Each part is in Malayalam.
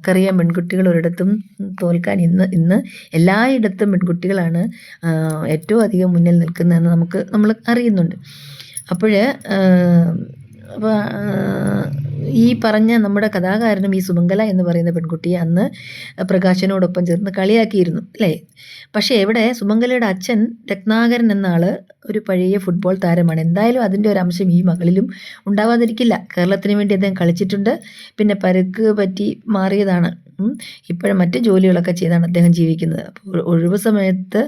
നമുക്കറിയാം പെൺകുട്ടികൾ ഒരിടത്തും തോൽക്കാൻ ഇന്ന് ഇന്ന് എല്ലായിടത്തും പെൺകുട്ടികളാണ് ഏറ്റവും അധികം മുന്നിൽ നിൽക്കുന്നതെന്ന് നമുക്ക് നമ്മൾ അറിയുന്നുണ്ട്. അപ്പോൾ ഈ പറഞ്ഞ നമ്മുടെ കഥാകാരനും ഈ സുമംഗല എന്ന് പറയുന്ന പെൺകുട്ടിയെ അന്ന് പ്രകാശനോടൊപ്പം ചേർന്ന് കളിയാക്കിയിരുന്നു അല്ലേ? പക്ഷേ എവിടെ സുമംഗലയുടെ അച്ഛൻ രത്നാകരൻ എന്ന ഒരു പഴയ ഫുട്ബോൾ താരമാണ്. എന്തായാലും അതിന്റെ ഒരു അംശം ഈ മകളിലും ഉണ്ടാവാതിരിക്കില്ല. കേരളത്തിന് വേണ്ടി അദ്ദേഹം കളിച്ചിട്ടുണ്ട്. പിന്നെ പരുക്ക് പറ്റി മാറിയതാണ് ഇപ്പോഴും മറ്റ് ജോലികളൊക്കെ ചെയ്താണ് അദ്ദേഹം ജീവിക്കുന്നത്. അപ്പോൾ ഒഴിവ് സമയത്ത്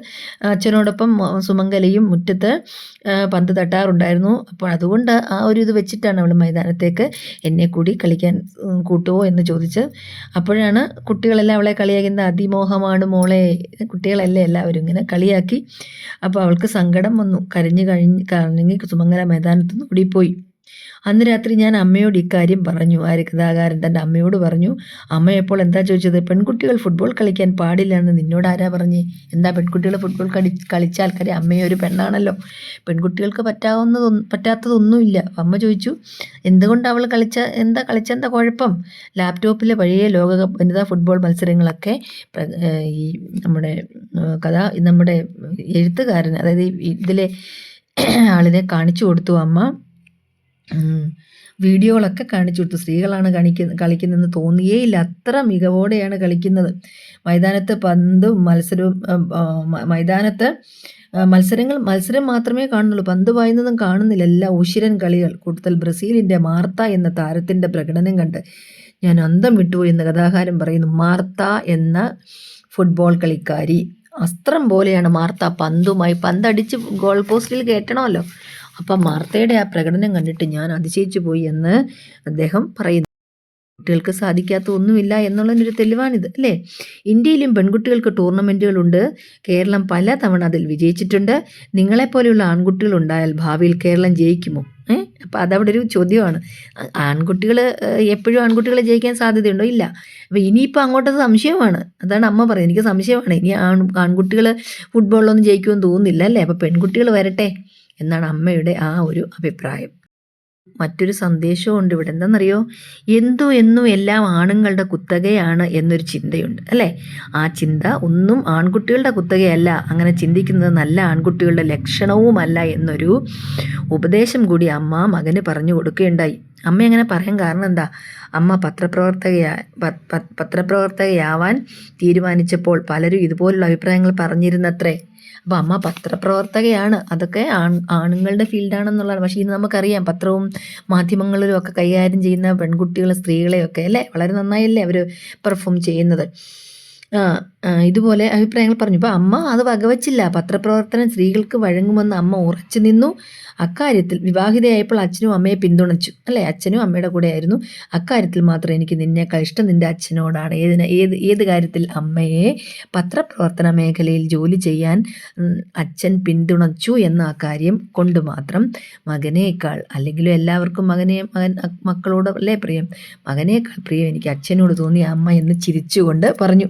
അച്ഛനോടൊപ്പം സുമംഗലയും മുറ്റത്ത് പന്ത് തട്ടാറുണ്ടായിരുന്നു. അപ്പോൾ അതുകൊണ്ട് ആ ഒരു ഇത് വെച്ചിട്ടാണ് അവൾ മൈതാനത്തേക്ക് എന്നെ കൂടി കളിക്കാൻ കൂട്ടുമോ എന്ന് ചോദിച്ച്. അപ്പോഴാണ് കുട്ടികളെല്ലാം അവളെ കളിയാക്കുന്ന അതിമോഹമാണ് മോളെ. കുട്ടികളെല്ലാം എല്ലാവരും ഇങ്ങനെ കളിയാക്കി. അപ്പോൾ അവൾക്ക് സങ്കടം വന്നു. കരഞ്ഞു കഴിഞ്ഞ് കരഞ്ഞി സുമംഗല മൈതാനത്ത് നിന്ന് ഓടിപ്പോയി. അന്ന് രാത്രി ഞാൻ അമ്മയോട് ഇക്കാര്യം പറഞ്ഞു. ആ രക്താകാരൻ തന്റെ അമ്മയോട് പറഞ്ഞു അമ്മ എപ്പോൾ എന്താ ചോദിച്ചത്? പെൺകുട്ടികൾ ഫുട്ബോൾ കളിക്കാൻ പാടില്ല എന്ന് നിന്നോട് ആരാ പറഞ്ഞേ? എന്താ പെൺകുട്ടികൾ ഫുട്ബോൾ കളി കളിച്ചാൽ കാര്യം അമ്മയെ ഒരു പെണ്ണാണല്ലോ? പെൺകുട്ടികൾക്ക് പറ്റാവുന്നതൊന്നും പറ്റാത്തതൊന്നുമില്ല. അമ്മ ചോദിച്ചു എന്തുകൊണ്ട് അവൾ കളിച്ച എന്താ കളിച്ച എന്താ കുഴപ്പം? ലാപ്ടോപ്പിലെ വഴിയെ ലോകകപ്പ് വനിതാ ഫുട്ബോൾ മത്സരങ്ങളൊക്കെ ഈ നമ്മുടെ കഥ നമ്മുടെ എഴുത്തുകാരൻ അതായത് ഇതിലെ ആളിനെ കാണിച്ചു കൊടുത്തു അമ്മ. വീഡിയോകളൊക്കെ കാണിച്ചു കൊടുത്തു. സ്ത്രീകളാണ് കാണിക്ക കളിക്കുന്നതെന്ന് തോന്നിയേ ഇല്ല അത്ര മികവോടെയാണ് കളിക്കുന്നത്. മൈതാനത്ത് പന്തും മത്സരവും മൈതാനത്ത് മത്സരങ്ങൾ മത്സരം മാത്രമേ കാണുന്നുള്ളൂ. പന്ത് പായുന്നതും കാണുന്നില്ല. എല്ലാ ഉശിരൻ കളികൾ കൂടുതൽ ബ്രസീലിന്റെ മാർത്ത എന്ന താരത്തിന്റെ പ്രകടനം കണ്ട് ഞാൻ അന്തം വിട്ടുപോയി എന്ന് കഥാകാരൻ പറയുന്നു. മാർത്ത എന്ന ഫുട്ബോൾ കളിക്കാരി. അസ്ത്രം പോലെയാണ് മാർത്ത പന്തുമായി. പന്തടിച്ച് ഗോൾ പോസ്റ്റിൽ കയറ്റണമല്ലോ. അപ്പം മാർത്തയുടെ ആ പ്രകടനം കണ്ടിട്ട് ഞാൻ അതിശയിച്ചു പോയി എന്ന് അദ്ദേഹം പറയുന്നു. കുട്ടികൾക്ക് സാധിക്കാത്ത ഒന്നുമില്ല എന്നുള്ളതിനൊരു തെളിവാണിത് അല്ലേ? ഇന്ത്യയിലും പെൺകുട്ടികൾക്ക് ടൂർണമെന്റുകളുണ്ട്. കേരളം പല തവണ അതിൽ വിജയിച്ചിട്ടുണ്ട്. നിങ്ങളെപ്പോലെയുള്ള ആൺകുട്ടികൾ ഉണ്ടായാൽ ഭാവിയിൽ കേരളം ജയിക്കുമോ? ഏഹ് അപ്പം അതവിടെ ഒരു ചോദ്യമാണ്. ആൺകുട്ടികൾ എപ്പോഴും ആൺകുട്ടികളെ ജയിക്കാൻ സാധ്യതയുണ്ടോ? ഇല്ല. അപ്പോൾ ഇനിയിപ്പോൾ അങ്ങോട്ടത് സംശയമാണ്. അതാണ് അമ്മ പറയുന്നത്. എനിക്ക് സംശയമാണ്. ഇനി ആൺ ആൺകുട്ടികൾ ഫുട്ബോളിലൊന്നും ജയിക്കുമെന്ന് തോന്നുന്നില്ല അല്ലേ? അപ്പോൾ പെൺകുട്ടികൾ വരട്ടെ. എന്നാണ് അമ്മയുടെ ആ ഒരു അഭിപ്രായം. മറ്റൊരു സന്ദേശമുണ്ട് ഇവിടെ. എന്താണെന്നറിയോ? എന്തു എന്നും എല്ലാം ആണുങ്ങളുടെ കുത്തകയാണ് എന്നൊരു ചിന്തയുണ്ട് അല്ലേ? ആ ചിന്ത ഒന്നും ആൺകുട്ടികളുടെ കുത്തകയല്ല. അങ്ങനെ ചിന്തിക്കുന്നത് നല്ല ആൺകുട്ടികളുടെ ലക്ഷണവുമല്ല എന്നൊരു ഉപദേശം കൂടി അമ്മ മകന് പറഞ്ഞു കൊടുക്കുകയുണ്ടായി. അമ്മ അങ്ങനെ പറയാൻ കാരണം എന്താ? അമ്മ പത്രപ്രവർത്തകയാ പത്രപ്രവർത്തകയാവാൻ തീരുമാനിച്ചപ്പോൾ പലരും ഇതുപോലുള്ള അഭിപ്രായങ്ങൾ പറഞ്ഞിരുന്നത്രേ. അപ്പോൾ അമ്മ പത്രപ്രവർത്തകയാണ്. അതൊക്കെ ആൺ ആണുങ്ങളുടെ ഫീൽഡാണെന്നുള്ളതാണ്. പക്ഷേ ഇന്ന് നമുക്കറിയാം പത്രവും മാധ്യമങ്ങളിലും ഒക്കെ കൈകാര്യം ചെയ്യുന്ന പെൺകുട്ടികളും സ്ത്രീകളെയൊക്കെ അല്ലേ? വളരെ നന്നായല്ലേ അവർ പെർഫോം ചെയ്യുന്നത്. ഇതുപോലെ അഭിപ്രായങ്ങൾ പറഞ്ഞു. ഇപ്പോൾ അമ്മ അത് വകവച്ചില്ല. പത്രപ്രവർത്തനം സ്ത്രീകൾക്ക് വഴങ്ങുമെന്ന് അമ്മ ഉറച്ചു നിന്നു. അക്കാര്യത്തിൽ വിവാഹിതയായപ്പോൾ അച്ഛനും അമ്മയെ പിന്തുണച്ചു. അല്ലേ? അച്ഛനും അമ്മയുടെ കൂടെ ആയിരുന്നു അക്കാര്യത്തിൽ മാത്രം എനിക്ക് നിന്നേക്കാൾ ഇഷ്ടം നിന്റെ അച്ഛനോടാണ്. ഏതിന് ഏത് ഏത് കാര്യത്തിൽ അമ്മയെ പത്രപ്രവർത്തന മേഖലയിൽ ജോലി ചെയ്യാൻ അച്ഛൻ പിന്തുണച്ചു എന്ന ആ കാര്യം കൊണ്ട് മാത്രം മകനേക്കാൾ അല്ലെങ്കിലും എല്ലാവർക്കും മകനെ മകൻ മക്കളോട് അല്ലേ പ്രിയം? മകനേക്കാൾ പ്രിയം എനിക്ക് അച്ഛനോട് തോന്നി അമ്മ എന്ന് ചിരിച്ചുകൊണ്ട് പറഞ്ഞു.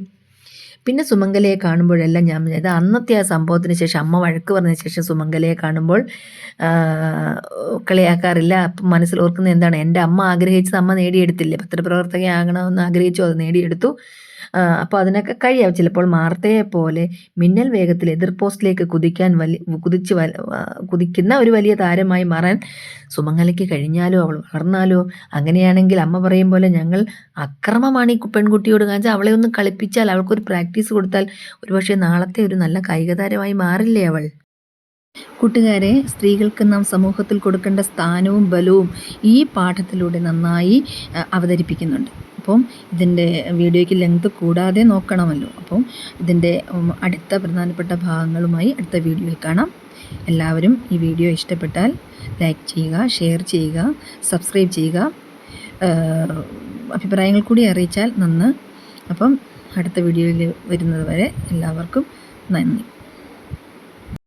പിന്നെ സുമംഗലയെ കാണുമ്പോഴെല്ലാം ഞാൻ ഇത് അന്നത്തെ ആ സംഭവത്തിന് ശേഷം അമ്മ വഴക്ക് പറഞ്ഞ ശേഷം സുമംഗലയെ കാണുമ്പോൾ കളിയാക്കാറില്ല. അപ്പം മനസ്സിൽ ഓർക്കുന്നത് എന്താണ്? എന്റെ അമ്മ ആഗ്രഹിച്ചത് അമ്മ നേടിയെടുത്തില്ലേ? പത്രപ്രവർത്തകയാകണമെന്ന് ആഗ്രഹിച്ചു അത് നേടിയെടുത്തു. അപ്പോൾ അതിനൊക്കെ കഴിയാം. ചിലപ്പോൾ മാർത്തയെ പോലെ മിന്നൽ വേഗത്തിൽ എതിർ പോസ്റ്റിലേക്ക് കുതിക്കാൻ വലിയ കുതിച്ച് കുതിക്കുന്ന ഒരു വലിയ താരമായി മാറാൻ സുമംഗലയ്ക്ക് കഴിഞ്ഞാലോ അവൾ വളർന്നാലോ? അങ്ങനെയാണെങ്കിൽ അമ്മ പറയും പോലെ ഞങ്ങൾ അക്രമമാണ് ഈ പെൺകുട്ടിയോട്. കാണിച്ചാൽ അവളെ ഒന്ന് കളിപ്പിച്ചാൽ അവൾക്കൊരു പ്രാക്ടീസ് കൊടുത്താൽ ഒരുപക്ഷെ നാളത്തെ ഒരു നല്ല കായിക താരമായി മാറില്ലേ അവൾ? കൂട്ടുകാരെ സ്ത്രീകൾക്ക് നാം സമൂഹത്തിൽ കൊടുക്കേണ്ട സ്ഥാനവും ബലവും ഈ പാഠത്തിലൂടെ നന്നായി അവതരിപ്പിക്കുന്നുണ്ട്. അപ്പം ഇതിന്റെ വീഡിയോയ്ക്ക് ലെങ്ത് കൂടാതെ നോക്കണമല്ലോ. അപ്പം ഇതിന്റെ അടുത്ത പ്രധാനപ്പെട്ട ഭാഗങ്ങളുമായി അടുത്ത വീഡിയോയിൽ കാണാം. എല്ലാവരും ഈ വീഡിയോ ഇഷ്ടപ്പെട്ടാൽ ലൈക്ക് ചെയ്യുക ഷെയർ ചെയ്യുക സബ്സ്ക്രൈബ് ചെയ്യുക. അഭിപ്രായങ്ങൾ കൂടി അറിയിച്ചാൽ നന്ന്. അപ്പം അടുത്ത വീഡിയോയിൽ വരുന്നത് വരെ എല്ലാവർക്കും നന്ദി.